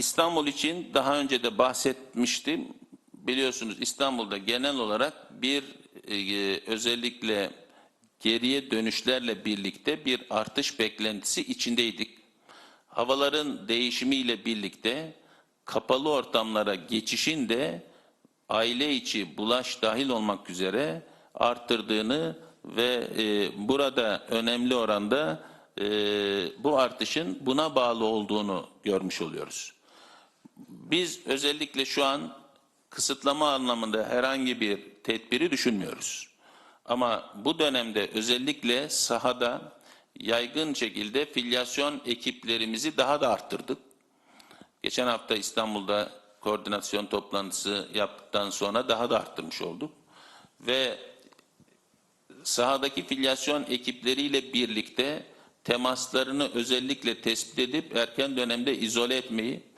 İstanbul için daha önce de bahsetmiştim. Biliyorsunuz İstanbul'da genel olarak bir e, özellikle geriye dönüşlerle birlikte bir artış beklentisi içindeydik. Havaların değişimiyle birlikte kapalı ortamlara geçişin de aile içi bulaş dahil olmak üzere arttırdığını ve e, burada önemli oranda e, bu artışın buna bağlı olduğunu görmüş oluyoruz. Biz özellikle şu an kısıtlama anlamında herhangi bir tedbiri düşünmüyoruz. Ama bu dönemde özellikle sahada yaygın şekilde filyasyon ekiplerimizi daha da arttırdık. Geçen hafta İstanbul'da koordinasyon toplantısı yaptıktan sonra daha da arttırmış olduk. Ve sahadaki filyasyon ekipleriyle birlikte temaslarını özellikle tespit edip erken dönemde izole etmeyi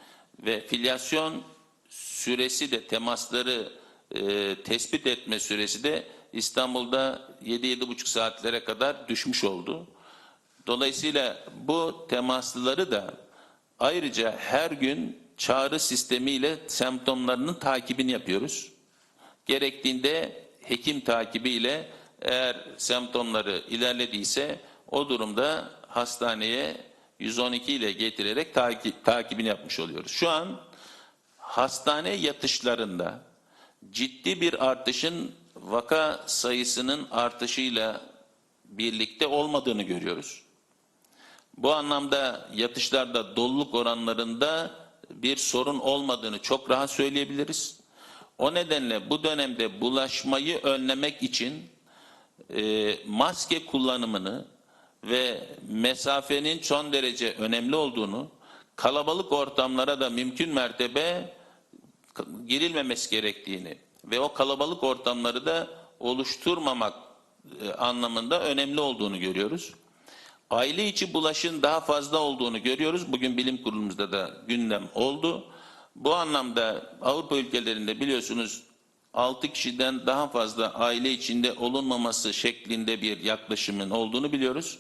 ve filyasyon süresi de temasları e, tespit etme süresi de İstanbul'da 7-7,5 saatlere kadar düşmüş oldu. Dolayısıyla bu temaslıları da ayrıca her gün çağrı sistemiyle semptomlarının takibini yapıyoruz. Gerektiğinde hekim takibiyle eğer semptomları ilerlediyse o durumda hastaneye 112 ile getirerek takip, takibini yapmış oluyoruz. Şu an hastane yatışlarında ciddi bir artışın vaka sayısının artışıyla birlikte olmadığını görüyoruz. Bu anlamda yatışlarda doluluk oranlarında bir sorun olmadığını çok rahat söyleyebiliriz. O nedenle bu dönemde bulaşmayı önlemek için e, maske kullanımını ve mesafenin son derece önemli olduğunu, kalabalık ortamlara da mümkün mertebe girilmemesi gerektiğini ve o kalabalık ortamları da oluşturmamak e, anlamında önemli olduğunu görüyoruz. Aile içi bulaşın daha fazla olduğunu görüyoruz. Bugün bilim kurulumuzda da gündem oldu. Bu anlamda Avrupa ülkelerinde biliyorsunuz 6 kişiden daha fazla aile içinde olunmaması şeklinde bir yaklaşımın olduğunu biliyoruz.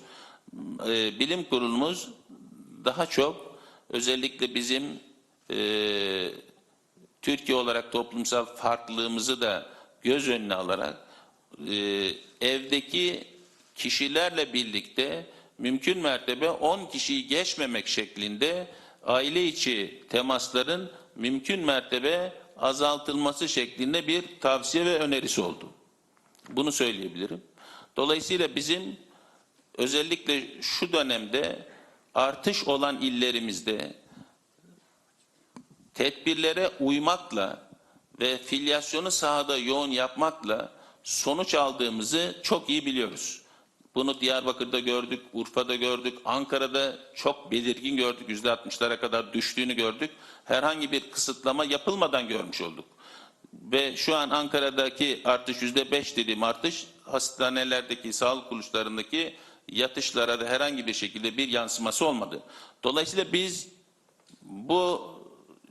Ee, bilim kurulumuz daha çok özellikle bizim e, Türkiye olarak toplumsal farklılığımızı da göz önüne alarak e, evdeki kişilerle birlikte mümkün mertebe 10 kişiyi geçmemek şeklinde aile içi temasların mümkün mertebe azaltılması şeklinde bir tavsiye ve önerisi oldu. Bunu söyleyebilirim. Dolayısıyla bizim özellikle şu dönemde artış olan illerimizde tedbirlere uymakla ve filyasyonu sahada yoğun yapmakla sonuç aldığımızı çok iyi biliyoruz. Bunu Diyarbakır'da gördük, Urfa'da gördük, Ankara'da çok belirgin gördük. Yüzde altmışlara kadar düştüğünü gördük. Herhangi bir kısıtlama yapılmadan görmüş olduk. Ve şu an Ankara'daki artış yüzde beş dediğim artış hastanelerdeki, sağlık kuruluşlarındaki yatışlara da herhangi bir şekilde bir yansıması olmadı. Dolayısıyla biz bu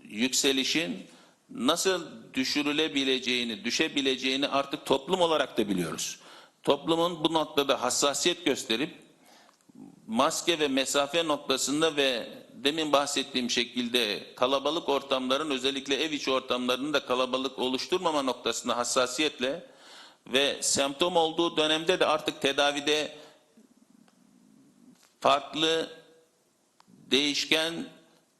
yükselişin nasıl düşürülebileceğini, düşebileceğini artık toplum olarak da biliyoruz. Toplumun bu noktada hassasiyet gösterip maske ve mesafe noktasında ve demin bahsettiğim şekilde kalabalık ortamların özellikle ev içi ortamlarının da kalabalık oluşturmama noktasında hassasiyetle ve semptom olduğu dönemde de artık tedavide farklı değişken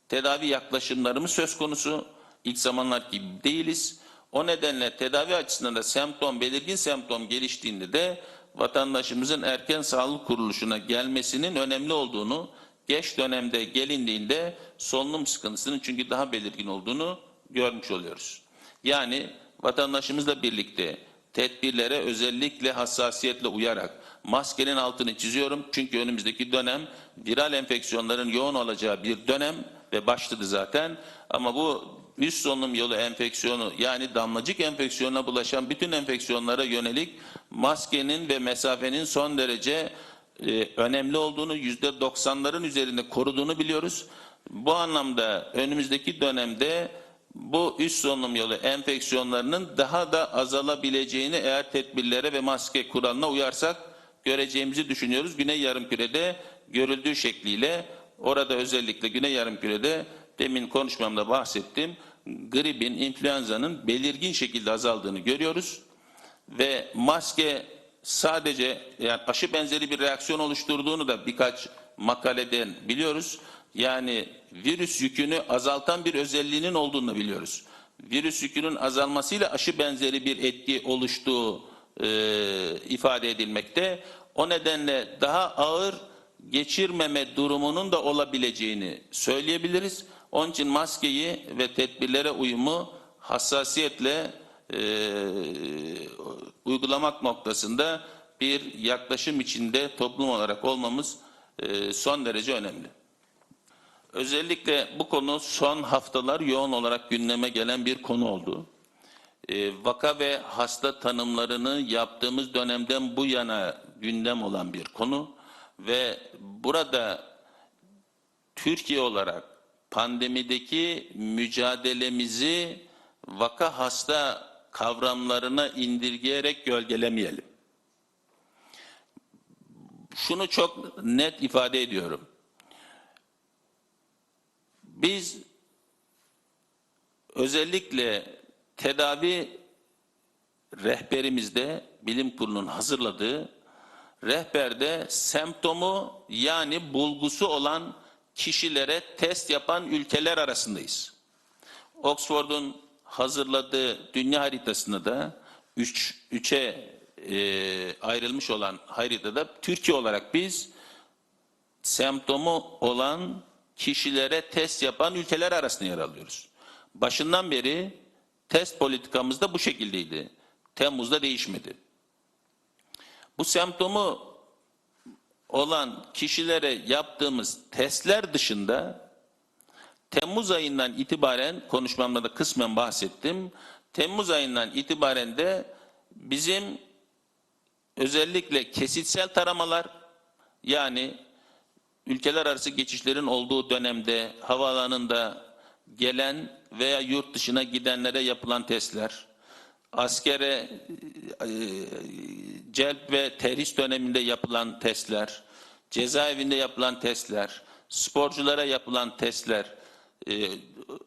tedavi yaklaşımlarımız söz konusu. İlk zamanlar gibi değiliz. O nedenle tedavi açısından da semptom, belirgin semptom geliştiğinde de vatandaşımızın erken sağlık kuruluşuna gelmesinin önemli olduğunu, geç dönemde gelindiğinde solunum sıkıntısının çünkü daha belirgin olduğunu görmüş oluyoruz. Yani vatandaşımızla birlikte tedbirlere özellikle hassasiyetle uyarak maskenin altını çiziyorum çünkü önümüzdeki dönem viral enfeksiyonların yoğun olacağı bir dönem ve başladı zaten ama bu üst solunum yolu enfeksiyonu yani damlacık enfeksiyonuna bulaşan bütün enfeksiyonlara yönelik maskenin ve mesafenin son derece e, önemli olduğunu yüzde doksanların üzerinde koruduğunu biliyoruz. Bu anlamda önümüzdeki dönemde bu üst solunum yolu enfeksiyonlarının daha da azalabileceğini eğer tedbirlere ve maske kuralına uyarsak göreceğimizi düşünüyoruz. Güney Yarımküre'de görüldüğü şekliyle orada özellikle Güney Yarımküre'de demin konuşmamda bahsettim. Gripin, influenza'nın belirgin şekilde azaldığını görüyoruz. Ve maske sadece yani aşı benzeri bir reaksiyon oluşturduğunu da birkaç makaleden biliyoruz. Yani virüs yükünü azaltan bir özelliğinin olduğunu biliyoruz. Virüs yükünün azalmasıyla aşı benzeri bir etki oluştuğu e, ifade edilmekte. O nedenle daha ağır geçirmeme durumunun da olabileceğini söyleyebiliriz. Onun için maskeyi ve tedbirlere uyumu hassasiyetle e, uygulamak noktasında bir yaklaşım içinde toplum olarak olmamız e, son derece önemli. Özellikle bu konu son haftalar yoğun olarak gündeme gelen bir konu oldu. E, vaka ve hasta tanımlarını yaptığımız dönemden bu yana gündem olan bir konu ve burada Türkiye olarak pandemideki mücadelemizi vaka hasta kavramlarına indirgeyerek gölgelemeyelim. Şunu çok net ifade ediyorum. Biz özellikle tedavi rehberimizde bilim kurulunun hazırladığı rehberde semptomu yani bulgusu olan kişilere test yapan ülkeler arasındayız. Oxford'un hazırladığı dünya haritasında da 3 üç, 3'e e, ayrılmış olan haritada Türkiye olarak biz semptomu olan kişilere test yapan ülkeler arasında yer alıyoruz. Başından beri test politikamız da bu şekildeydi. Temmuz'da değişmedi. Bu semptomu olan kişilere yaptığımız testler dışında Temmuz ayından itibaren konuşmamda da kısmen bahsettim. Temmuz ayından itibaren de bizim özellikle kesitsel taramalar yani ülkeler arası geçişlerin olduğu dönemde havaalanında gelen veya yurt dışına gidenlere yapılan testler, askere e, celp ve terhis döneminde yapılan testler, cezaevinde yapılan testler, sporculara yapılan testler, e,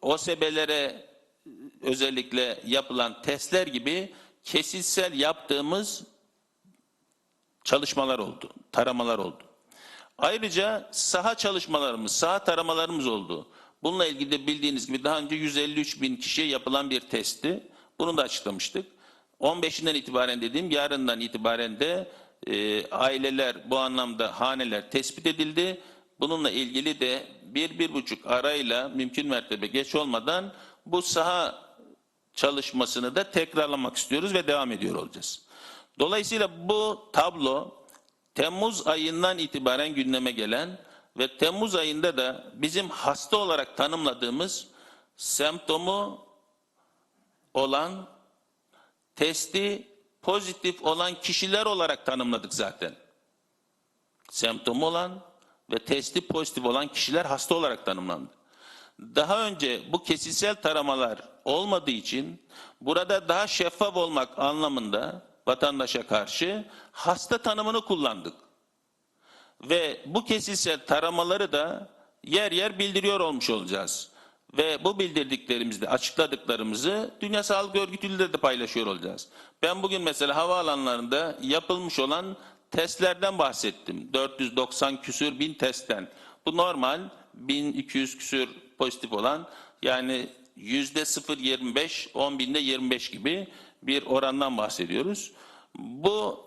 OSB'lere özellikle yapılan testler gibi kesitsel yaptığımız çalışmalar oldu, taramalar oldu. Ayrıca saha çalışmalarımız, saha taramalarımız oldu. Bununla ilgili de bildiğiniz gibi daha önce 153 bin kişiye yapılan bir testti. Bunu da açıklamıştık. 15'inden itibaren dediğim yarından itibaren de e, aileler bu anlamda haneler tespit edildi. Bununla ilgili de bir, bir buçuk arayla mümkün mertebe geç olmadan bu saha çalışmasını da tekrarlamak istiyoruz ve devam ediyor olacağız. Dolayısıyla bu tablo Temmuz ayından itibaren gündeme gelen ve Temmuz ayında da bizim hasta olarak tanımladığımız semptomu olan testi pozitif olan kişiler olarak tanımladık zaten. Semptomu olan ve testi pozitif olan kişiler hasta olarak tanımlandı. Daha önce bu kesitsel taramalar olmadığı için burada daha şeffaf olmak anlamında vatandaşa karşı hasta tanımını kullandık. Ve bu kesitsel taramaları da yer yer bildiriyor olmuş olacağız. Ve bu bildirdiklerimizde açıkladıklarımızı Dünya Sağlık Örgütü ile de paylaşıyor olacağız. Ben bugün mesela havaalanlarında yapılmış olan testlerden bahsettim. 490 küsür bin testten. Bu normal 1200 küsür pozitif olan yani yüzde 0.25 10 binde 25 gibi bir orandan bahsediyoruz. Bu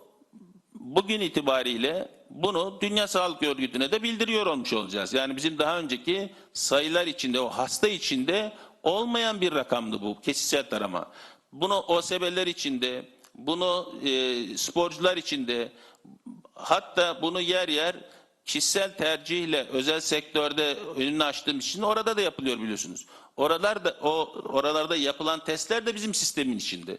bugün itibariyle bunu Dünya Sağlık Örgütü'ne de bildiriyor olmuş olacağız. Yani bizim daha önceki sayılar içinde o hasta içinde olmayan bir rakamdı bu kesitsel tarama. Bunu OSB'ler içinde, bunu e, sporcular içinde hatta bunu yer yer kişisel tercihle özel sektörde önünü açtığım için orada da yapılıyor biliyorsunuz. Oralarda o oralarda yapılan testler de bizim sistemin içinde.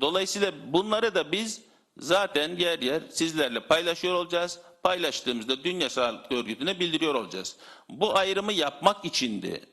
Dolayısıyla bunları da biz zaten yer yer sizlerle paylaşıyor olacağız. Paylaştığımızda Dünya Sağlık Örgütü'ne bildiriyor olacağız. Bu ayrımı yapmak içindi.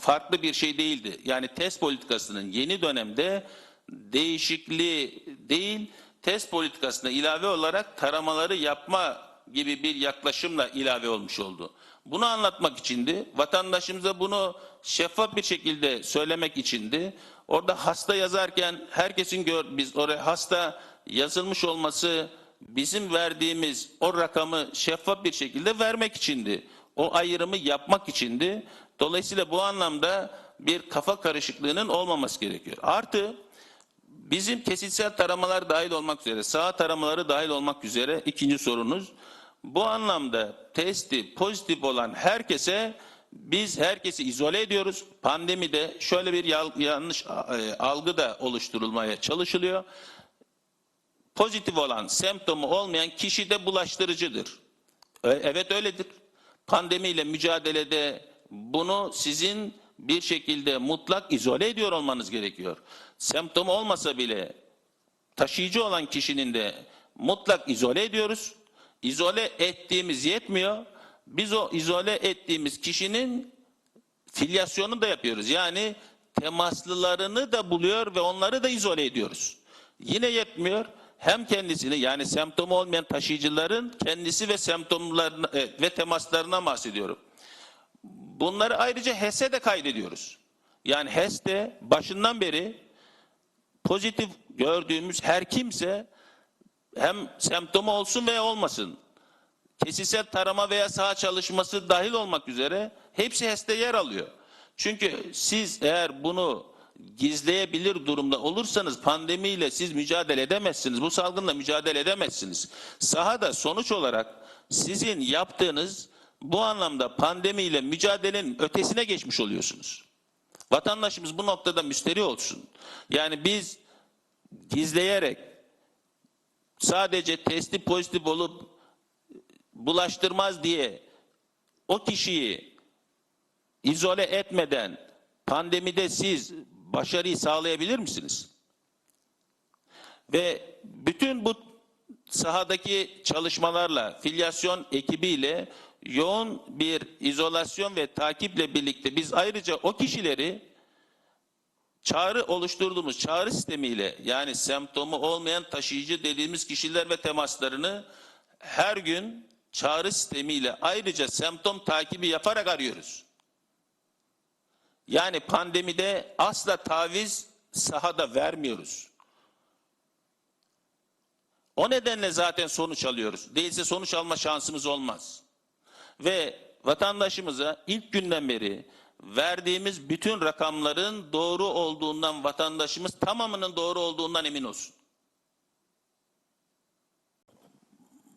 Farklı bir şey değildi. Yani test politikasının yeni dönemde değişikliği değil, test politikasına ilave olarak taramaları yapma gibi bir yaklaşımla ilave olmuş oldu. Bunu anlatmak içindi. Vatandaşımıza bunu şeffaf bir şekilde söylemek içindi. Orada hasta yazarken herkesin gör biz oraya hasta yazılmış olması bizim verdiğimiz o rakamı şeffaf bir şekilde vermek içindi. O ayrımı yapmak içindi. Dolayısıyla bu anlamda bir kafa karışıklığının olmaması gerekiyor. Artı Bizim kesitsel taramalar dahil olmak üzere, sağ taramaları dahil olmak üzere ikinci sorunuz. Bu anlamda testi pozitif olan herkese biz herkesi izole ediyoruz. Pandemide şöyle bir yanlış e, algı da oluşturulmaya çalışılıyor. Pozitif olan, semptomu olmayan kişi de bulaştırıcıdır. Evet öyledir. Pandemiyle mücadelede bunu sizin bir şekilde mutlak izole ediyor olmanız gerekiyor. Semptomu olmasa bile taşıyıcı olan kişinin de mutlak izole ediyoruz. İzole ettiğimiz yetmiyor. Biz o izole ettiğimiz kişinin filyasyonu da yapıyoruz. Yani temaslılarını da buluyor ve onları da izole ediyoruz. Yine yetmiyor. Hem kendisini yani semptomu olmayan taşıyıcıların kendisi ve semptomlarına e, ve temaslarına bahsediyorum. Bunları ayrıca HES'e de kaydediyoruz. Yani HES'te başından beri pozitif gördüğümüz her kimse hem semptomu olsun veya olmasın kesitsel tarama veya saha çalışması dahil olmak üzere hepsi HES'te yer alıyor. Çünkü siz eğer bunu gizleyebilir durumda olursanız pandemiyle siz mücadele edemezsiniz. Bu salgınla mücadele edemezsiniz. Sahada sonuç olarak sizin yaptığınız bu anlamda pandemiyle mücadelenin ötesine geçmiş oluyorsunuz. Vatandaşımız bu noktada müsteri olsun. Yani biz gizleyerek sadece testi pozitif olup bulaştırmaz diye o kişiyi izole etmeden pandemide siz başarıyı sağlayabilir misiniz? Ve bütün bu sahadaki çalışmalarla, filyasyon ekibiyle yoğun bir izolasyon ve takiple birlikte biz ayrıca o kişileri çağrı oluşturduğumuz çağrı sistemiyle yani semptomu olmayan taşıyıcı dediğimiz kişiler ve temaslarını her gün çağrı sistemiyle ayrıca semptom takibi yaparak arıyoruz. Yani pandemide asla taviz sahada vermiyoruz. O nedenle zaten sonuç alıyoruz. Değilse sonuç alma şansımız olmaz. Ve vatandaşımıza ilk günden beri verdiğimiz bütün rakamların doğru olduğundan vatandaşımız tamamının doğru olduğundan emin olsun.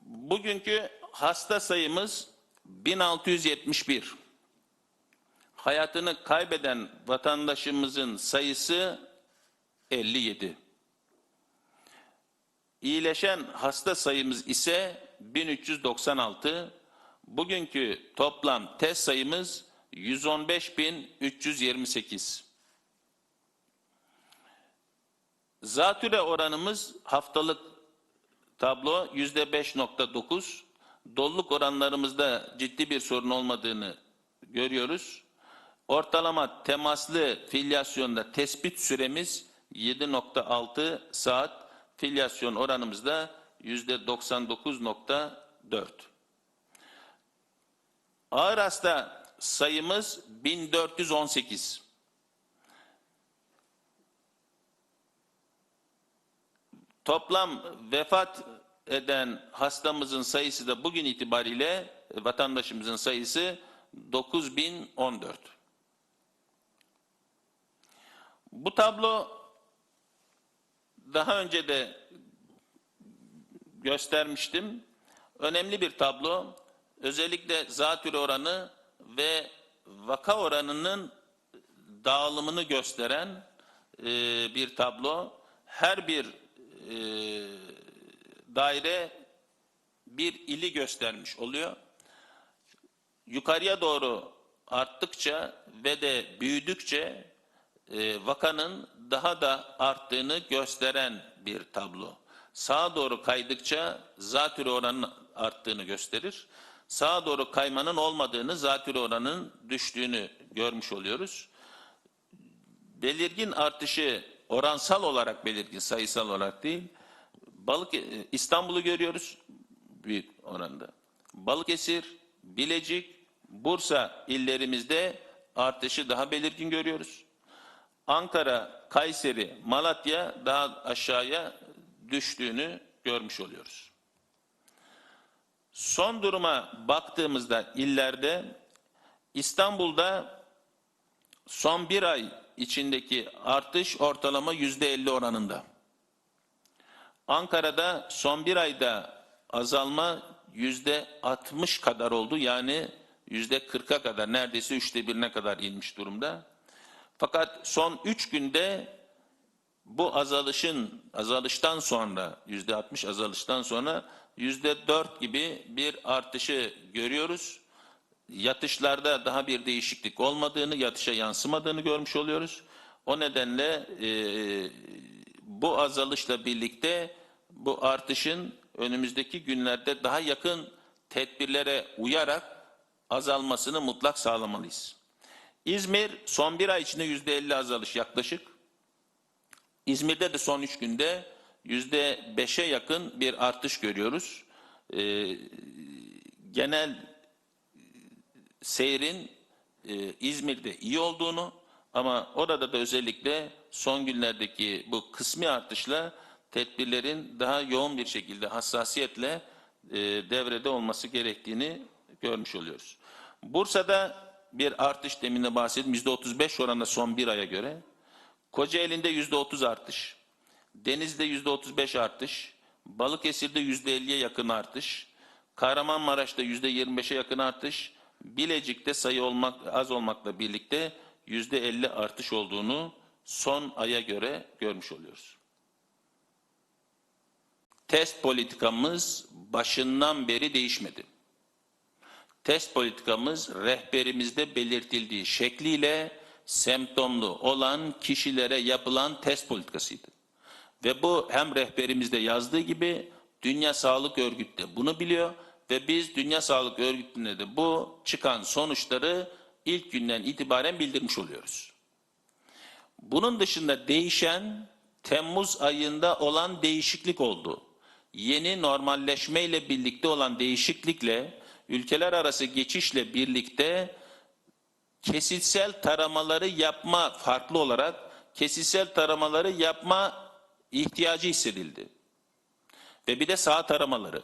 Bugünkü hasta sayımız 1671. Hayatını kaybeden vatandaşımızın sayısı 57. İyileşen hasta sayımız ise 1396. Bugünkü toplam test sayımız 115.328. Zatüre oranımız haftalık tablo %5.9. Doluluk oranlarımızda ciddi bir sorun olmadığını görüyoruz. Ortalama temaslı filyasyonda tespit süremiz 7.6 saat. Filyasyon oranımız da %99.4. Ağır hasta sayımız 1418. Toplam vefat eden hastamızın sayısı da bugün itibariyle vatandaşımızın sayısı 9014. Bu tablo daha önce de göstermiştim. Önemli bir tablo. Özellikle zatürre oranı ve vaka oranının dağılımını gösteren e, bir tablo. Her bir e, daire bir ili göstermiş oluyor. Yukarıya doğru arttıkça ve de büyüdükçe e, vakanın daha da arttığını gösteren bir tablo. Sağa doğru kaydıkça zatürre oranının arttığını gösterir. Sağa doğru kaymanın olmadığını, zatürre oranının düştüğünü görmüş oluyoruz. Belirgin artışı oransal olarak belirgin, sayısal olarak değil. Balık e, İstanbul'u görüyoruz büyük oranda. Balıkesir, Bilecik, Bursa illerimizde artışı daha belirgin görüyoruz. Ankara, Kayseri, Malatya daha aşağıya düştüğünü görmüş oluyoruz. Son duruma baktığımızda illerde İstanbul'da son bir ay içindeki artış ortalama yüzde elli oranında. Ankara'da son bir ayda azalma yüzde 60 kadar oldu. Yani yüzde 40'a kadar neredeyse üçte birine kadar inmiş durumda. Fakat son üç günde bu azalışın azalıştan sonra yüzde 60 azalıştan sonra yüzde 4 gibi bir artışı görüyoruz. Yatışlarda daha bir değişiklik olmadığını, yatışa yansımadığını görmüş oluyoruz. O nedenle e, bu azalışla birlikte bu artışın önümüzdeki günlerde daha yakın tedbirlere uyarak azalmasını mutlak sağlamalıyız. İzmir son bir ay içinde yüzde elli azalış yaklaşık. İzmir'de de son üç günde yüzde beşe yakın bir artış görüyoruz. Ee, genel seyrin e, İzmir'de iyi olduğunu ama orada da özellikle son günlerdeki bu kısmi artışla tedbirlerin daha yoğun bir şekilde hassasiyetle e, devrede olması gerektiğini görmüş oluyoruz. Bursa'da bir artış deminde bahsettim. %35 oranında son bir aya göre. Kocaeli'nde %30 artış. Deniz'de %35 artış. Balıkesir'de %50'ye yakın artış. Kahramanmaraş'ta %25'e yakın artış. Bilecik'te sayı olmak az olmakla birlikte %50 artış olduğunu son aya göre görmüş oluyoruz. Test politikamız başından beri değişmedi. Test politikamız rehberimizde belirtildiği şekliyle semptomlu olan kişilere yapılan test politikasıydı. Ve bu hem rehberimizde yazdığı gibi Dünya Sağlık Örgütü de bunu biliyor ve biz Dünya Sağlık Örgütü'ne de bu çıkan sonuçları ilk günden itibaren bildirmiş oluyoruz. Bunun dışında değişen Temmuz ayında olan değişiklik oldu. Yeni normalleşme ile birlikte olan değişiklikle ülkeler arası geçişle birlikte kesitsel taramaları yapma farklı olarak kesitsel taramaları yapma ihtiyacı hissedildi. Ve bir de saha taramaları.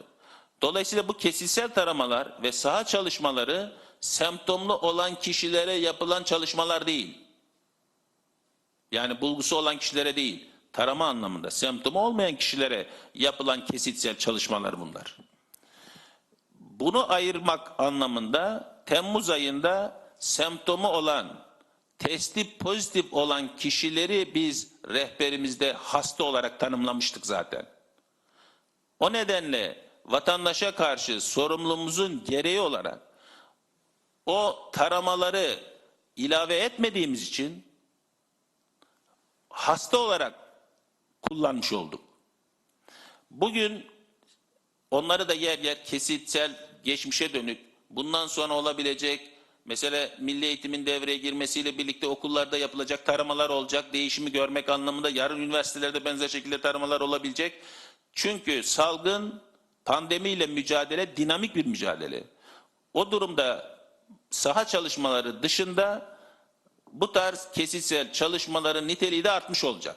Dolayısıyla bu kesitsel taramalar ve saha çalışmaları semptomlu olan kişilere yapılan çalışmalar değil. Yani bulgusu olan kişilere değil. Tarama anlamında semptomu olmayan kişilere yapılan kesitsel çalışmalar bunlar. Bunu ayırmak anlamında Temmuz ayında semptomu olan, testi pozitif olan kişileri biz rehberimizde hasta olarak tanımlamıştık zaten. O nedenle vatandaşa karşı sorumluluğumuzun gereği olarak o taramaları ilave etmediğimiz için hasta olarak kullanmış olduk. Bugün onları da yer yer kesitsel geçmişe dönük bundan sonra olabilecek mesela milli eğitimin devreye girmesiyle birlikte okullarda yapılacak taramalar olacak. Değişimi görmek anlamında yarın üniversitelerde benzer şekilde taramalar olabilecek. Çünkü salgın pandemiyle mücadele dinamik bir mücadele. O durumda saha çalışmaları dışında bu tarz kesitsel çalışmaların niteliği de artmış olacak.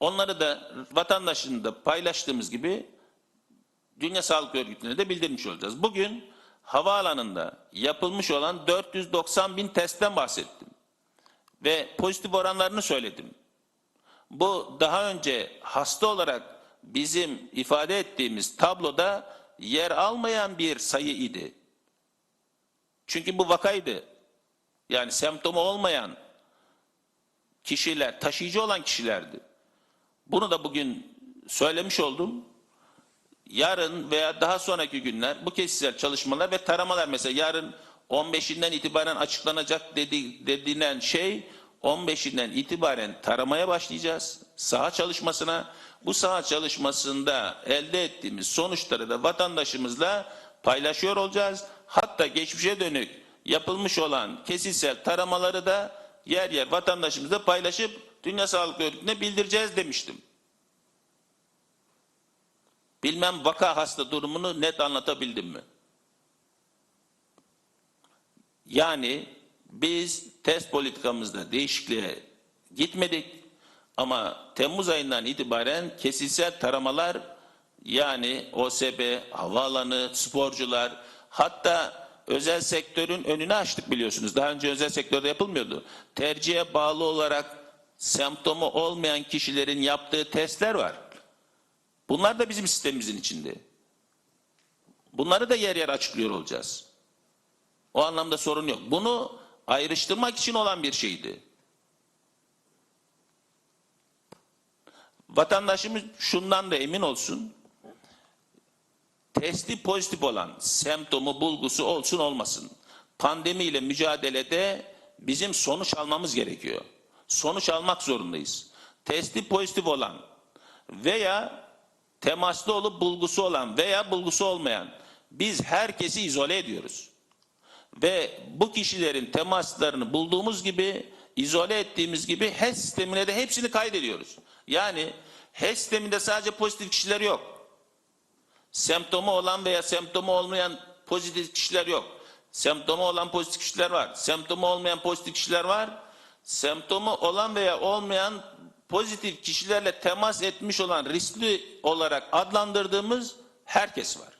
Onları da vatandaşın da paylaştığımız gibi Dünya Sağlık Örgütü'ne de bildirmiş olacağız. Bugün havaalanında yapılmış olan 490 bin testten bahsettim. Ve pozitif oranlarını söyledim. Bu daha önce hasta olarak bizim ifade ettiğimiz tabloda yer almayan bir sayı idi. Çünkü bu vakaydı. Yani semptomu olmayan kişiler, taşıyıcı olan kişilerdi. Bunu da bugün söylemiş oldum. Yarın veya daha sonraki günler bu kesitsel çalışmalar ve taramalar mesela yarın 15'inden itibaren açıklanacak dedi, dediğinden şey 15'inden itibaren taramaya başlayacağız. Saha çalışmasına bu saha çalışmasında elde ettiğimiz sonuçları da vatandaşımızla paylaşıyor olacağız. Hatta geçmişe dönük yapılmış olan kesitsel taramaları da yer yer vatandaşımızla paylaşıp Dünya Sağlık Örgütü'ne bildireceğiz demiştim. Bilmem vaka hasta durumunu net anlatabildim mi? Yani biz test politikamızda değişikliğe gitmedik ama Temmuz ayından itibaren kesitsel taramalar yani OSB, havaalanı, sporcular hatta özel sektörün önünü açtık biliyorsunuz. Daha önce özel sektörde yapılmıyordu. Tercihe bağlı olarak semptomu olmayan kişilerin yaptığı testler var. Bunlar da bizim sistemimizin içinde. Bunları da yer yer açıklıyor olacağız. O anlamda sorun yok. Bunu ayrıştırmak için olan bir şeydi. Vatandaşımız şundan da emin olsun. Testi pozitif olan semptomu bulgusu olsun olmasın. Pandemiyle mücadelede bizim sonuç almamız gerekiyor. Sonuç almak zorundayız. Testi pozitif olan veya temaslı olup bulgusu olan veya bulgusu olmayan biz herkesi izole ediyoruz. Ve bu kişilerin temaslarını bulduğumuz gibi izole ettiğimiz gibi HES sistemine de hepsini kaydediyoruz. Yani HES sisteminde sadece pozitif kişiler yok. Semptomu olan veya semptomu olmayan pozitif kişiler yok. Semptomu olan pozitif kişiler var. Semptomu olmayan pozitif kişiler var. Semptomu olan veya olmayan pozitif kişilerle temas etmiş olan riskli olarak adlandırdığımız herkes var.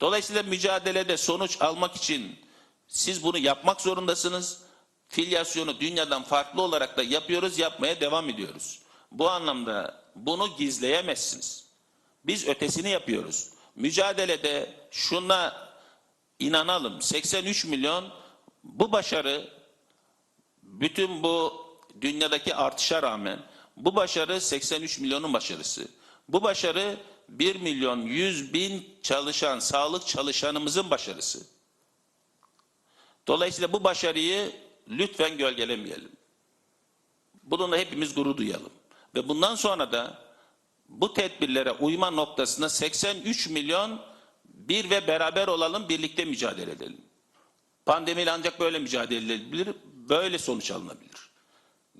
Dolayısıyla mücadelede sonuç almak için siz bunu yapmak zorundasınız. Filyasyonu dünyadan farklı olarak da yapıyoruz, yapmaya devam ediyoruz. Bu anlamda bunu gizleyemezsiniz. Biz ötesini yapıyoruz. Mücadelede şuna inanalım. 83 milyon bu başarı bütün bu dünyadaki artışa rağmen bu başarı 83 milyonun başarısı. Bu başarı 1 milyon 100 bin çalışan, sağlık çalışanımızın başarısı. Dolayısıyla bu başarıyı lütfen gölgelemeyelim. Bununla hepimiz gurur duyalım. Ve bundan sonra da bu tedbirlere uyma noktasında 83 milyon bir ve beraber olalım, birlikte mücadele edelim. Pandemiyle ancak böyle mücadele edilebilir, böyle sonuç alınabilir.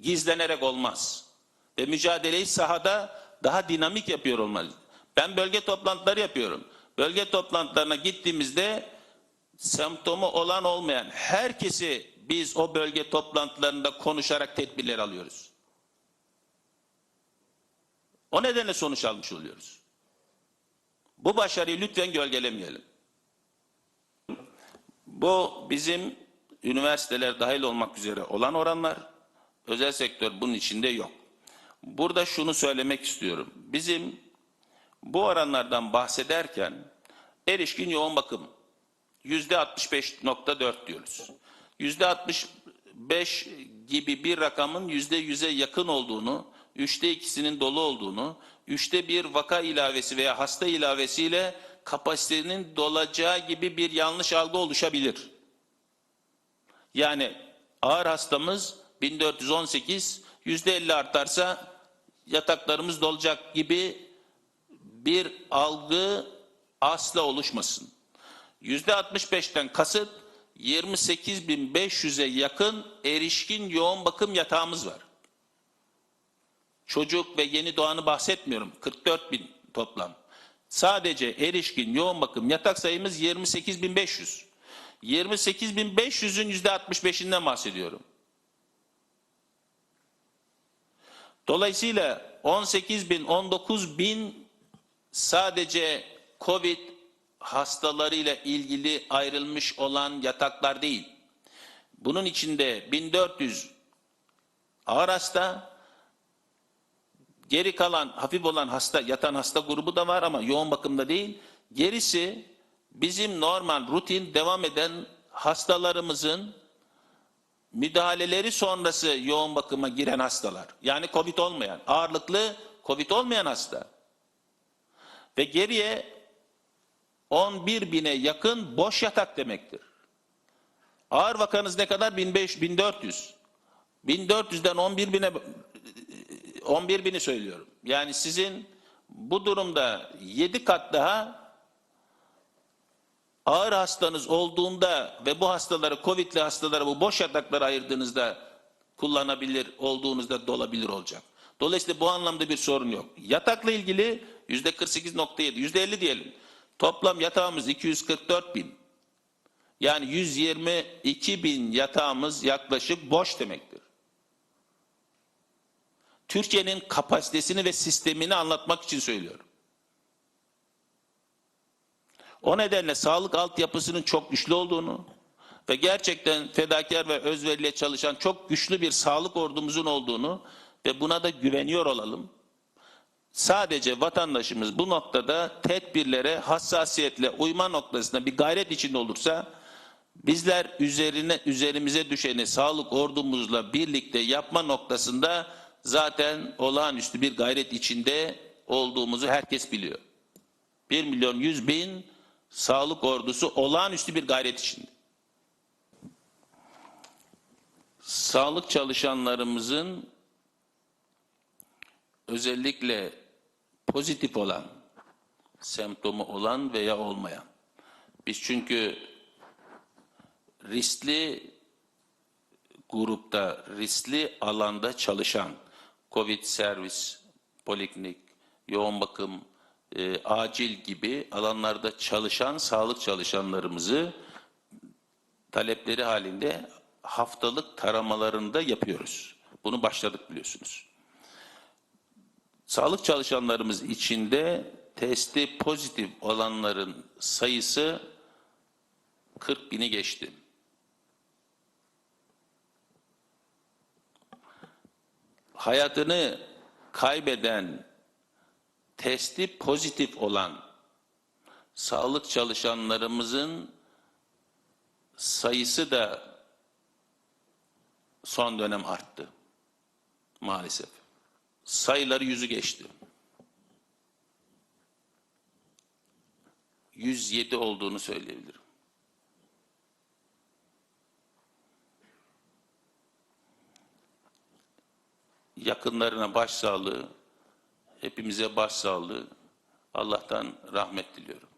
Gizlenerek olmaz. Ve mücadeleyi sahada daha dinamik yapıyor olmalıyız. Ben bölge toplantıları yapıyorum. Bölge toplantılarına gittiğimizde semptomu olan olmayan herkesi biz o bölge toplantılarında konuşarak tedbirler alıyoruz. O nedenle sonuç almış oluyoruz. Bu başarıyı lütfen gölgelemeyelim. Bu bizim üniversiteler dahil olmak üzere olan oranlar. Özel sektör bunun içinde yok. Burada şunu söylemek istiyorum. Bizim bu oranlardan bahsederken erişkin yoğun bakım yüzde 65.4 diyoruz. Yüzde 65 gibi bir rakamın yüzde yüze yakın olduğunu, üçte ikisinin dolu olduğunu, üçte bir vaka ilavesi veya hasta ilavesiyle kapasitenin dolacağı gibi bir yanlış algı oluşabilir. Yani ağır hastamız 1418, yüzde 50 artarsa yataklarımız dolacak gibi bir algı asla oluşmasın. Yüzde 65'ten kasıt 28.500'e yakın erişkin yoğun bakım yatağımız var. Çocuk ve yeni doğanı bahsetmiyorum. 44 bin toplam. Sadece erişkin yoğun bakım yatak sayımız 28.500. 28.500'ün %65'inden bahsediyorum. Dolayısıyla 18 bin, 19 bin sadece COVID hastalarıyla ilgili ayrılmış olan yataklar değil. Bunun içinde 1400 ağır hasta, geri kalan hafif olan hasta, yatan hasta grubu da var ama yoğun bakımda değil. Gerisi bizim normal rutin devam eden hastalarımızın müdahaleleri sonrası yoğun bakıma giren hastalar. Yani COVID olmayan, ağırlıklı COVID olmayan hasta. Ve geriye 11 bine yakın boş yatak demektir. Ağır vakanız ne kadar? 1500, 1400. 1400'den 11 bine 11 bini söylüyorum. Yani sizin bu durumda 7 kat daha ağır hastanız olduğunda ve bu hastaları Covid'li hastalara bu boş yataklara ayırdığınızda kullanabilir olduğunuzda dolabilir olacak. Dolayısıyla bu anlamda bir sorun yok. Yatakla ilgili yüzde 48.7, yüzde 50 diyelim. Toplam yatağımız 244 bin. Yani 122 bin yatağımız yaklaşık boş demektir. Türkiye'nin kapasitesini ve sistemini anlatmak için söylüyorum. O nedenle sağlık altyapısının çok güçlü olduğunu ve gerçekten fedakar ve özveriyle çalışan çok güçlü bir sağlık ordumuzun olduğunu ve buna da güveniyor olalım. Sadece vatandaşımız bu noktada tedbirlere hassasiyetle uyma noktasında bir gayret içinde olursa bizler üzerine üzerimize düşeni sağlık ordumuzla birlikte yapma noktasında zaten olağanüstü bir gayret içinde olduğumuzu herkes biliyor. 1 milyon 100 bin sağlık ordusu olağanüstü bir gayret içinde. Sağlık çalışanlarımızın özellikle pozitif olan, semptomu olan veya olmayan. Biz çünkü riskli grupta, riskli alanda çalışan, COVID servis, poliklinik, yoğun bakım, e, acil gibi alanlarda çalışan sağlık çalışanlarımızı talepleri halinde haftalık taramalarında yapıyoruz. Bunu başladık biliyorsunuz. Sağlık çalışanlarımız içinde testi pozitif olanların sayısı 40 bini geçti. Hayatını kaybeden testi pozitif olan sağlık çalışanlarımızın sayısı da son dönem arttı. Maalesef. Sayıları yüzü geçti. 107 olduğunu söyleyebilirim. Yakınlarına başsağlığı, hepimize başsağlığı, Allah'tan rahmet diliyorum.